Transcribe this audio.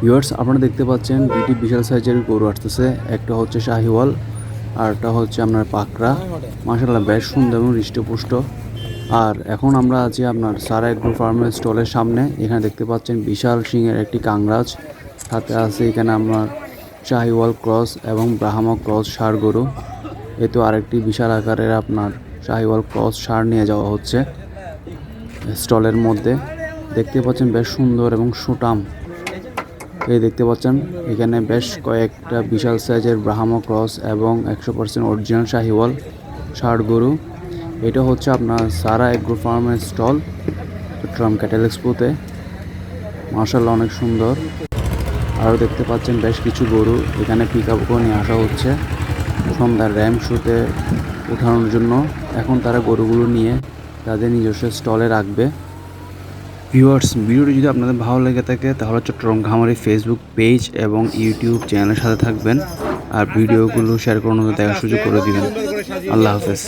Viewers, আপনারা দেখতে পাচ্ছেন দুটি বিশাল সাইজের গরু আসতেছে। একটা হচ্ছে শাহিওয়াল, আর একটা হচ্ছে আপনার পাকড়া। মাসাল্লাহ বেশ সুন্দর এবং হৃষ্টপুষ্ট। আর এখন আমরা আছি আপনার সারা এগ্রো ফার্মের স্টলের সামনে। এখানে দেখতে পাচ্ছেন বিশাল সিংয়ের একটি কাংরাজ। সাথে আছে এখানে আপনার শাহিওয়াল ক্রস এবং ব্রাহ্মা ক্রস সার গরু। এ তো আরেকটি বিশাল আকারের আপনার শাহিওয়াল ক্রস সার নিয়ে যাওয়া হচ্ছে স্টলের মধ্যে। দেখতে পাচ্ছেন বেশ সুন্দর এবং সুটাম এই দেখতে পাচ্ছেন, এখানে বেশ কয়েকটা বিশাল সাইজের ব্রাহ্মা ক্রস এবং একশো পার্সেন্ট অরিজিনাল শাহিওয়াল ষাট গরু। এটা হচ্ছে আপনার সারা এগ্রো ফার্মের স্টল চট্টগ্রাম ক্যাটেল এক্সপোতে মার্শাল্লাহ অনেক সুন্দর। আরও দেখতে পাচ্ছেন বেশ কিছু গরু, এখানে পিক আপ করে নিয়ে আসা হচ্ছে। সন্ধ্যার র্যাম শোতে ওঠানোর জন্য। এখন তারা গরুগুলো নিয়ে তাদের নিজস্ব স্টলে রাখবে। ভিউয়ার্স, ভিডিওটি যদি আপনাদের ভালো লেগে থাকে, তাহলে চট্টগ্রাম ঘামারি ফেসবুক পেজ এবং ইউটিউব চ্যানেলের সাথে থাকবেন আর ভিডিওগুলো শেয়ার মধ্যে দেখার সুযোগ করে দিবেন। আল্লাহ হাফেজ।